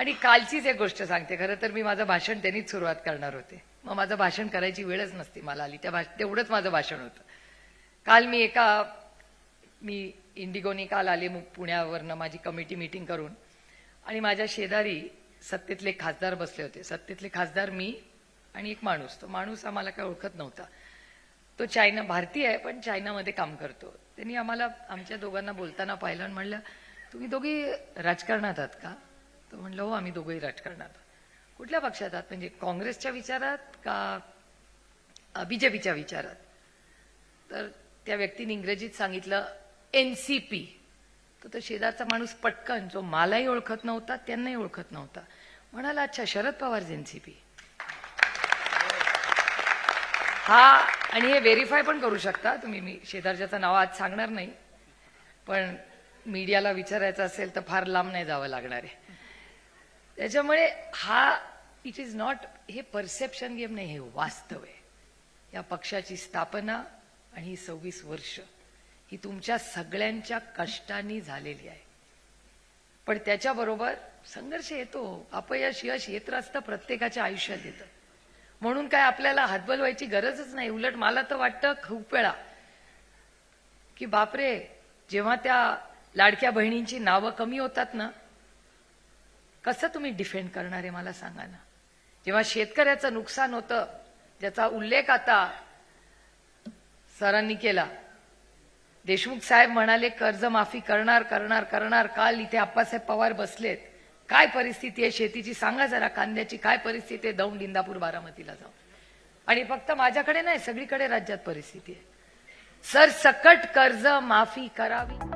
आणि कालचीच एक गोष्ट सांगते. खरं तर मी माझं भाषण त्यांनीच सुरुवात करणार होते. मग माझं भाषण करायची वेळच नसती मला आली. त्या भाष तेवढंच माझं भाषण होतं. काल मी एका मी इंडिगोनी काल आले मग पुण्यावरनं माझी कमिटी मीटिंग करून. आणि माझ्या शेजारी सत्तेतले खासदार बसले होते. सत्तेतले खासदार मी आणि एक माणूस. तो माणूस आम्हाला काय ओळखत नव्हता. तो चायना भारतीय आहे पण चायनामध्ये काम करतो. त्यांनी आम्हाला आमच्या दोघांना बोलताना पाहिलं आणि म्हणलं तुम्ही दोघी राजकारणात आहात का? तर म्हणलं हो आम्ही दोघंही राजकारणात कुठल्या पक्षात? आहात म्हणजे काँग्रेसच्या विचारात का बीजेपीच्या विचारात? तर त्या व्यक्तीने इंग्रजीत सांगितलं एन सी पी. तर तो शेजारचा माणूस पटकन जो मलाही ओळखत नव्हता त्यांनाही ओळखत नव्हता. म्हणाला अच्छा शरद पवार एनसीपी हा आणि हे व्हेरीफाय पण करू शकता. तुम्ही मी शेजारच्याचं नाव आज सांगणार नाही. पण मीडियाला विचारायचं असेल तर फार लांब नाही जावं लागणार आहे. त्याच्यामुळे हा इट इज नॉट हे परसेप्शन गेम नाही हे वास्तव आहे. या पक्षाची स्थापना आणि ही सव्वीस वर्ष ही तुमच्या सगळ्यांच्या कष्टांनी झालेली आहे. पण त्याच्याबरोबर संघर्ष येतो अपयश यश येत असतं प्रत्येकाच्या आयुष्यात येतं. म्हणून काय आपल्याला हातबल व्हायची गरजच नाही. उलट मला तर वाटतं खूप वेळा की बापरे जेव्हा त्या लाडक्या बहिणींची नावं कमी होतात ना कसं तुम्ही डिफेंड करणार आहे मला सांगा ना? जेव्हा शेतकऱ्याचं नुकसान होतं ज्याचा उल्लेख आता सरांनी केला देशमुख साहेब म्हणाले कर्जमाफी करणार करणार करणार काल इथे आप्पासाहेब पवार बसलेत. काय परिस्थिती आहे शेतीची? सांगा जरा कांद्याची काय परिस्थिती आहे? दौंड इंदापूर बारामतीला जाऊन. आणि फक्त माझ्याकडे नाही सगळीकडे राज्यात परिस्थिती आहे. सर सकट कर्ज माफी करावी.